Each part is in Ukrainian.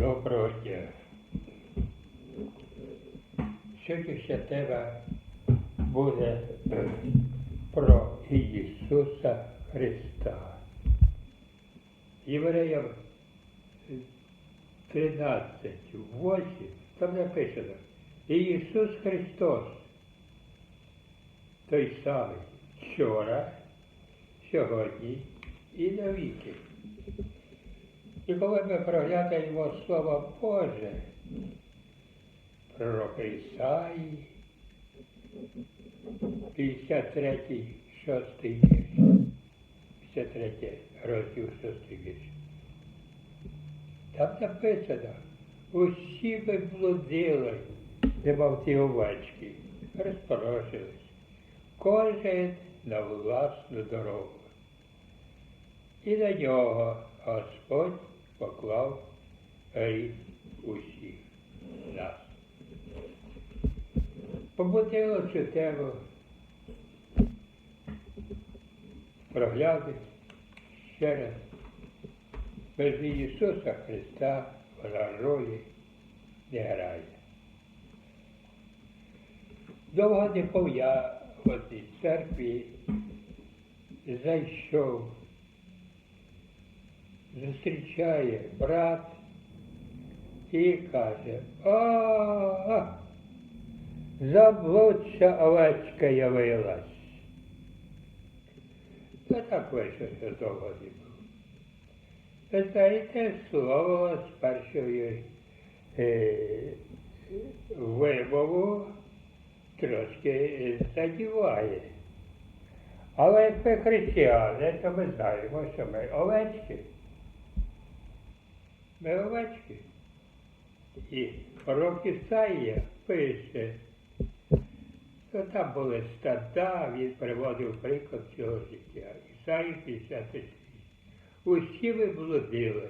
Доброго дня. Сьогоднішня тема буде е, про Ісуса Христа. Євреям 13, 8, там написано, Ісус Христос, той самий вчора, сьогодні і навіки. І коли ми проглядаємо Слово Боже, пророка Ісаї, 53, 6 вірш, 53 розділ 6 вірш. Там написано, усі ви блудили, немов ті овечки, розпорошились, кожен на власну дорогу. І на нього Господь поклав гріх усіх нас. Побудило цю тему проглянути ще раз. Без Ісуса Христа вона ролі не грає. Довго не я в одній церкві, зайшов зустрічає брат і каже, о, заблудша овечка явилась. Та так вийшло, довго не. Ви знаєте, слово з першої е, вимову трошки задіває. Але як ми християни, то ми знаємо, що ми овечки. Ми овечки. І пророк Ісаїя пише, що там були стада, він приводив приклад цього життя. Ісаїя 56. Усі ви блудили,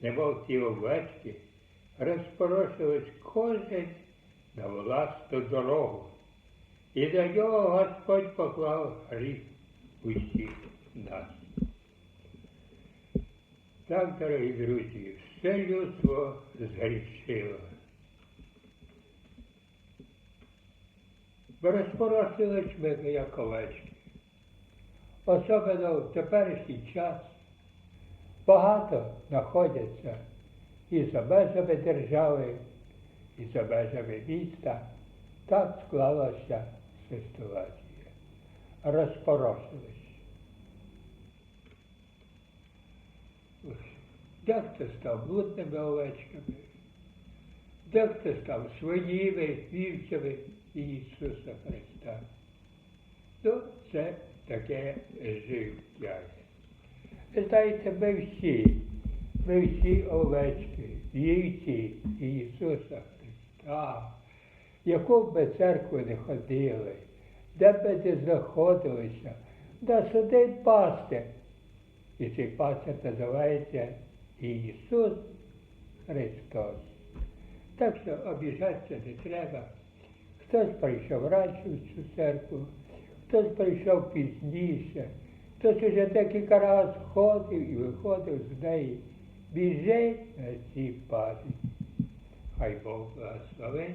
немов ті овечки, розпорошились кожен на власну дорогу. І на нього Господь поклав гріх усіх нас. Так, дорогі друзі, все людство згрішило. Бо розпорошились ми, як овечки. Особливо в теперішній час багато знаходяться і за межами держави, і за межами міста. Так склалася ситуація. Розпорошились. Дехто став блудними овечками, дехто став своїми вівцями Ісуса Христа. Ну, це таке життя. Ви знаєте, ми всі, ми всі овечки, вівці Ісуса Христа, яку б ми церкву не ходили, де б ми не знаходилися, нас один пастир. І цей пастир називається Ісус Христос. Так що обіжатися не треба. Хтось прийшов раніше в цю церкву, хтось прийшов пізніше, хтось уже декілька разів ходив і виходив з неї. Біжить на цій пам'яті. Хай Бог благословить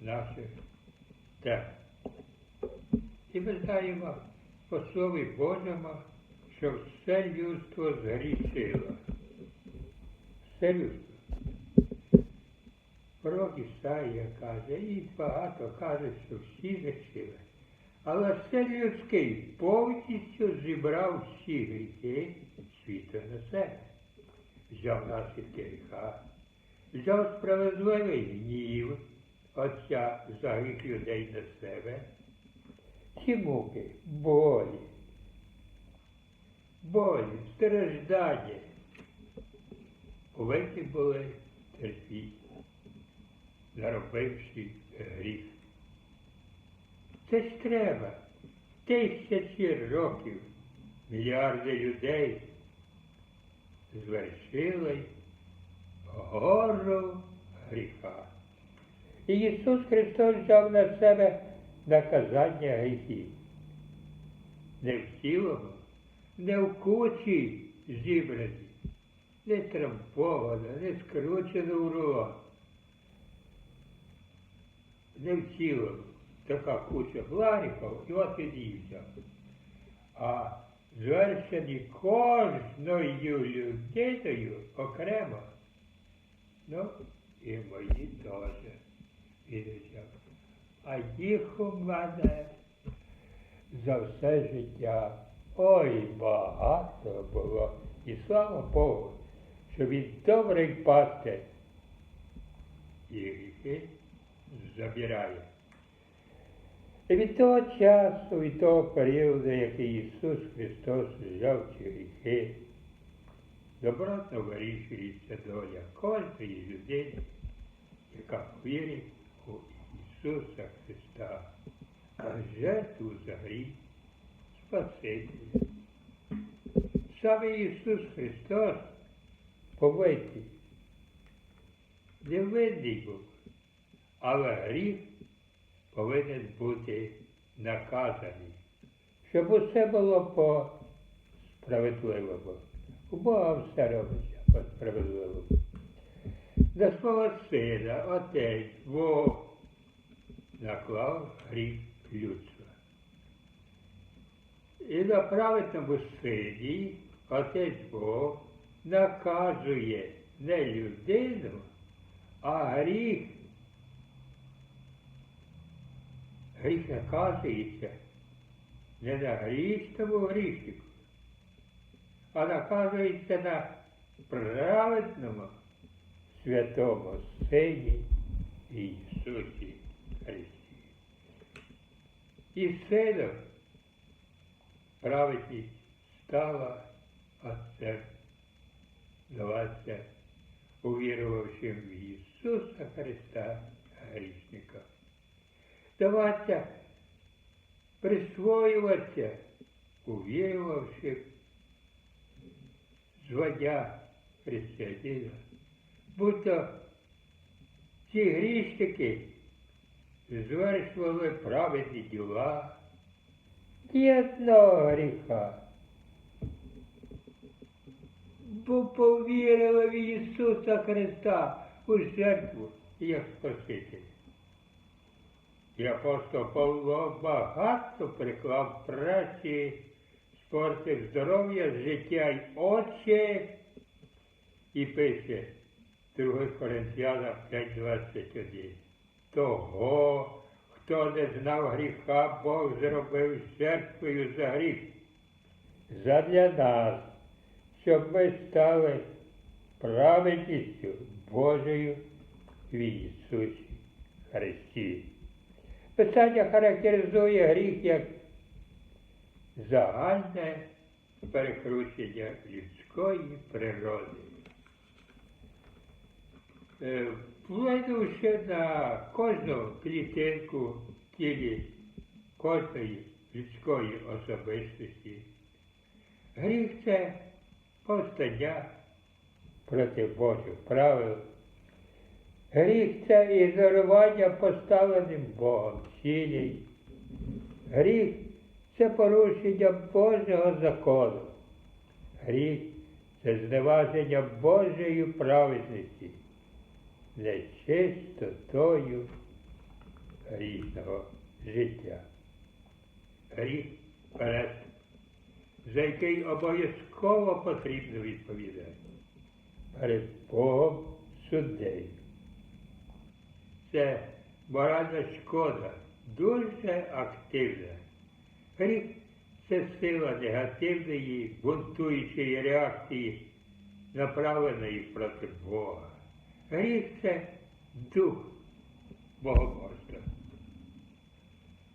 наших тем. І ми знаємо по Слові Божому, що все людство згрішило. Все людство. Пророк Ісаїя каже, і багато каже, що всі грішили. Але все людський повністю зібрав всі гріхи світу на себе. Взяв наслідки гріха, взяв справедливий гнів Отця за гріх людей на себе. Ці муки, болі, болі, страждання повинні були терпіти, заробивши гріх. Це ж треба. Тисячі років мільярди людей звершили гору гріха. І Ісус Христос взяв на себе наказання гріхів. Не в цілому, не в кучі зібрані. не трампована, не скручена в рулон. Не в цілому. Така куча блариків, і от він її. А звершені кожною людиною окремо. Ну, і мої теж він. А їх у мене за все життя. Oi, basta, boh, e só povo, še vi dobro jih paste. Jer ih je zabiraju. E v to času i to periodu je Isus Hristos žal, če jih je dobrotno rešili se dolja, koliko je ljudi, je kako vjeri u Isusa Hrista, a žrtvu za hrijev Спасителя. Саме Ісус Христос повинен не винний був, але гріх повинен бути наказаний, щоб усе було по справедливому. У Бога все робиться по справедливому. До свого сина, отець, Бог наклав гріх людства. І на праведному сині отець Бог наказує не людину, а гріх. Гріх наказується не на грішному грішнику, а наказується на праведному святому Сині Ісусі Христі. І сином праведність стала Отцем даватися увірувавшим в Ісуса Христа грішника. Даватися присвоюватися, увірувавши звання християнина. Будто ці грішники звершували праведні діла, ні одного гріха. Бо повірили в Ісуса Христа у жертву як Спасителя. І апостол Павло багато приклав праці, спортив здоров'я, життя й очі і пише 2 Коринтянах 5.21. Того, хто не знав гріха, Бог зробив жертвою за гріх. Задля нас, щоб ми стали праведністю Божою в Ісусі Христі. Писання характеризує гріх як загальне перекручення людської природи. Вплинувши на кожну клітинку в тілі кожної людської особистості, гріх це повстання проти Божих правил. Гріх це ігнорування поставленим Богом цілей. Гріх це порушення Божого закону. Гріх це зневаження Божої праведності нечистотою різного життя. Гріх перед, за який обов'язково потрібно відповідати перед Богом суддею. Це моральна шкода, дуже активна. Гріх це сила негативної, бунтуючої реакції, направленої проти Бога. Гріх це дух богоборства.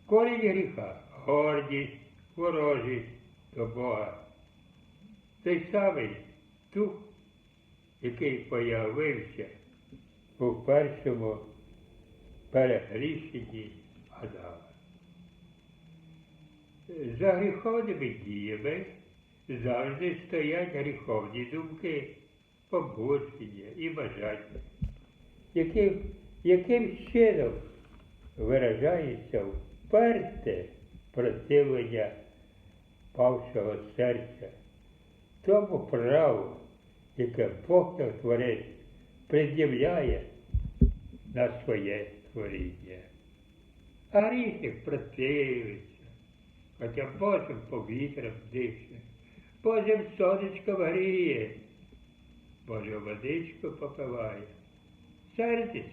Корінь гріха, гордість, ворожість до Бога. Той самий дух, який появився у першому перегрішенні Адама. За гріховними діями завжди стоять гріховні думки, побудження і бажання, яким, яким чином виражається вперте противлення павшого серця тому праву, яке Бог творець пред'являє на своє творіння. А грішник противиться, хоча Божим повітрям дише, Божим сонечко гріє, Божу водичку попиває. Сердись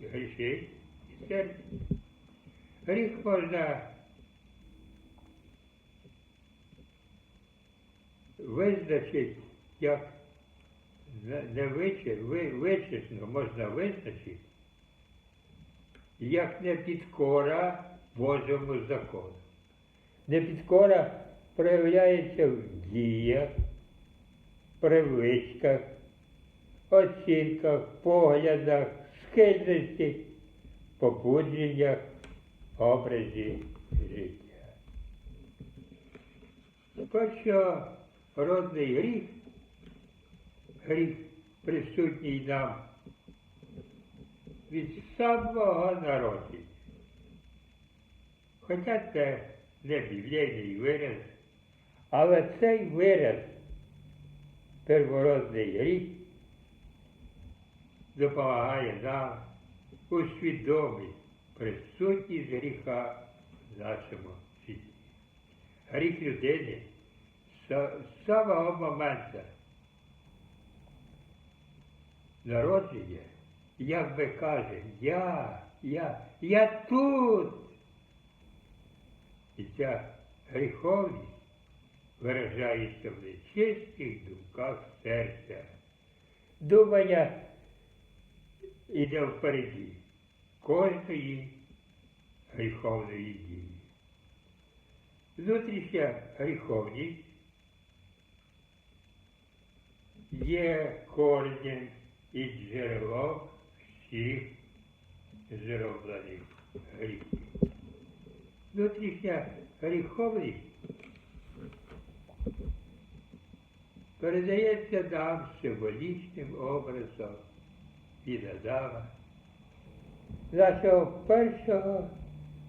грішить, і сердись. Гріх можна визначити як не- не ви, вичислено можна визначити, як непідкора Божому закону. Непідкора проявляється в діях, привичках, оцінках, поглядах, схильності, побудженнях, образі життя. Першородний гріх, гріх присутній нам від самого народження. Хоча це не біблійний вираз, але цей вираз первородний гріх допомагає нам усвідомити присутність гріха в нашому житті. Гріх людини з самого моменту народження, як би каже, я, я, я тут. І ця гріховність виражається в нечистих думках серця. Думання іде впереді кожної гріховної дії. Внутрішня гріховність є коренем і джерелом всіх зроблених гріхів. Внутрішня гріховність передається нам символічним образом від Адама, нашого першого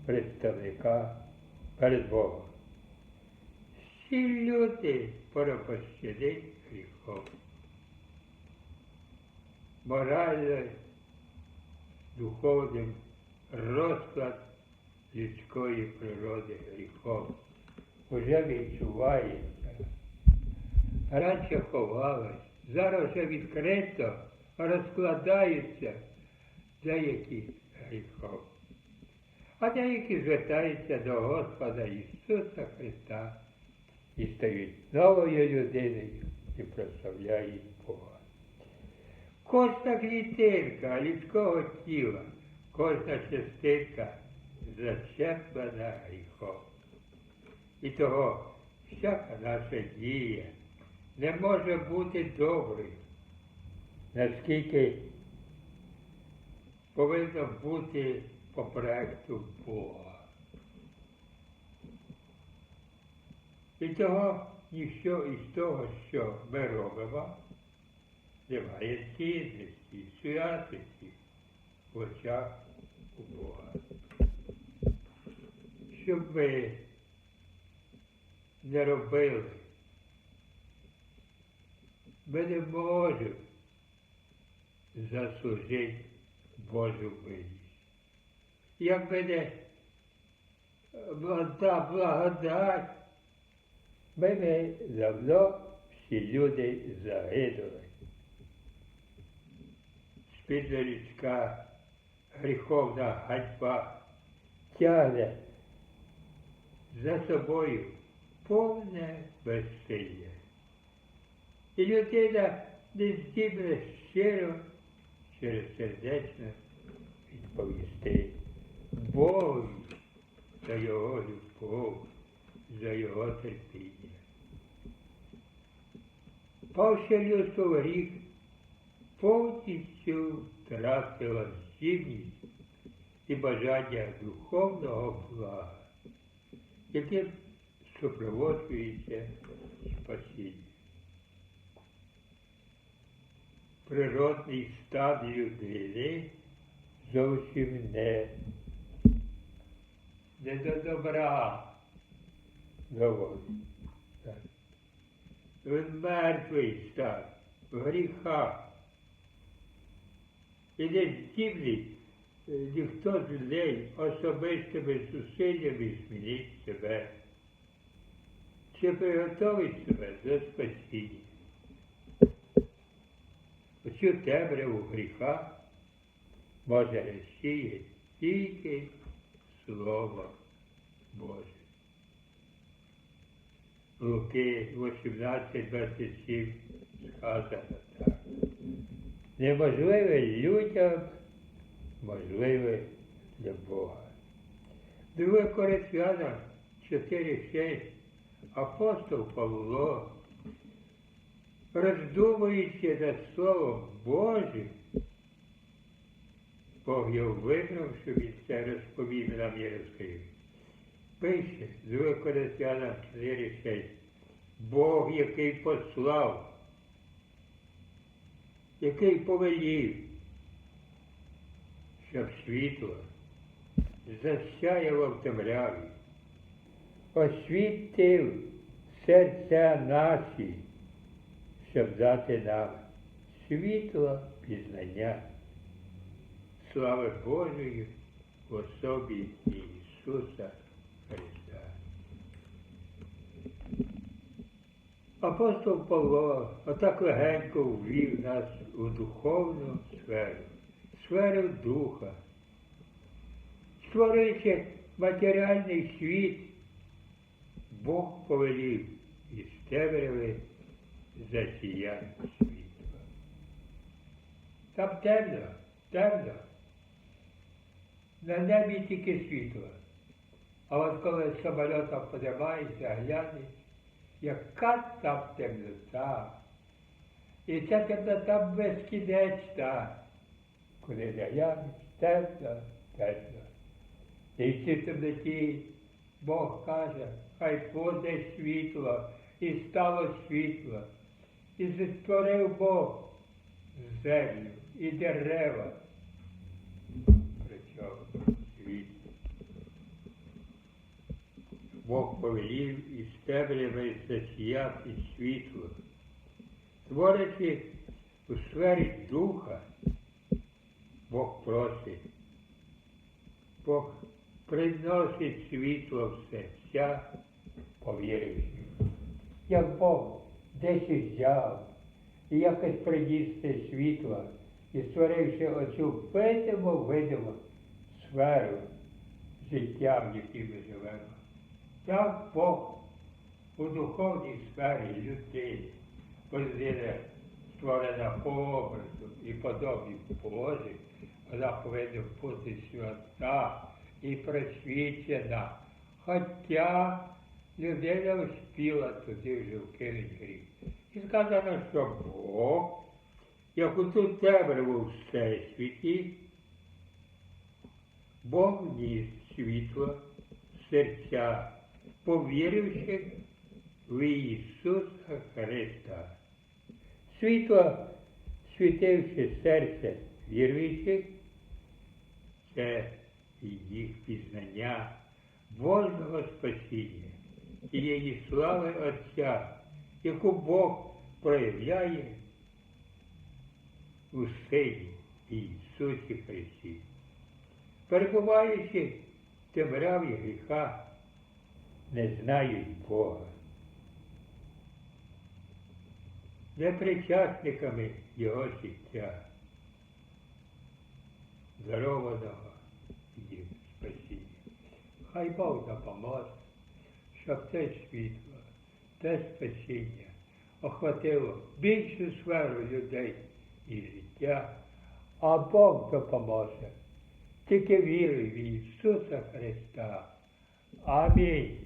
представника перед Богом. Всі люди поропощені гріхом. Морально, духовним розклад людської природи гріхом уже відчувається. Раніше ховалось, зараз вже відкрито розкладаються деякі гріхом. А деякі звертаються до Господа Ісуса Христа і стають новою людиною і прославляють Бога. Кожна клітинка людського тіла, кожна частинка зачеплена гріхом. І того всяка наша дія не може бути доброю, наскільки повинно бути по проекту Бога. І того ніщо із того, що ми робимо, немає цінності, святості в очах у Бога. Щоб ми не робили, ми не можемо заслужити Божу милість. Як мене та благодать, ми би давно всі люди загинули. Спільна людська гріховна ганьба тягне за собою повне безсилля. І людина не здібна щиро через сердечно відповісти Богу за його любов, за його терпіння. Павши людство в повністю втратила здібність і бажання духовного блага, яким супроводжується спасіння. Природний стан людини зовсім не, не до добра доводить. Він мертвий став в гріхах. І не здібний е, ніхто з людей особистими зусиллями змінить себе. Чи приготовить себе до спасіння. Оцю темряву гріха може розсіяти тільки Слово Боже. Луки 18, 27 сказано так. Неможливе людям, можливе для Бога. Друге Коринфянам 4.6 апостол Павло, роздумуючи над Словом Божим, Бог його вибрав, що він це розповів нам Єрусалим. Пише, 2 Коринфянам 4.6. Бог, який послав, який повелів, щоб світло засяяло в темряві, освітив серця наші, щоб дати нам світло пізнання. Слави Божої в особі Ісуса Христа. Апостол Павло отак легенько ввів нас у духовну сферу, сферу духа, створивши матеріальний світ, Бог повелів із темряви засіяти світло. Там темно, темно. На небі тільки світло. А от коли самолітом подимається, глянеш, яка там темнота. І ця темнота безкінечна. Коли не глянеш, темно, темно. І в цій темноті Бог каже, хай буде світло, і стало світло. І створив Бог землю і дерева. Причому світ. Бог повелів із темряви засіяти світло. Творячи у сфері духа, Бог просить, Бог приносить світло в серця повіривши. Як Бог десь взяв і якось приніс це світло, і створивши оцю видимо видиму сферу життя, в якій ми живемо. Так Бог у духовній сфері людини, людина створена по образу і подобі Божих, вона повинна бути свята і просвічена. Хоча людина успіла туди вже вкинути гріх. І сказано, що Бог, як у ту темряву в всесвіті, Бог вніс світло в серця, повіривши в Ісуса Христа. Світло, світивши серце віруючих, це їх пізнання Божого спасіння, тієї слави Отця, яку Бог проявляє у Сині Ісусі Христі. Перебуваючи в темряві гріха, не знають Бога. Непричасниками Його життя, дарованого їм спасіння. Хай Бог допоможе, щоб те світло, те спасіння охватило більшу сферу людей і життя, а Бог допоможе. Тільки віруй в Ісуса Христа. Амінь.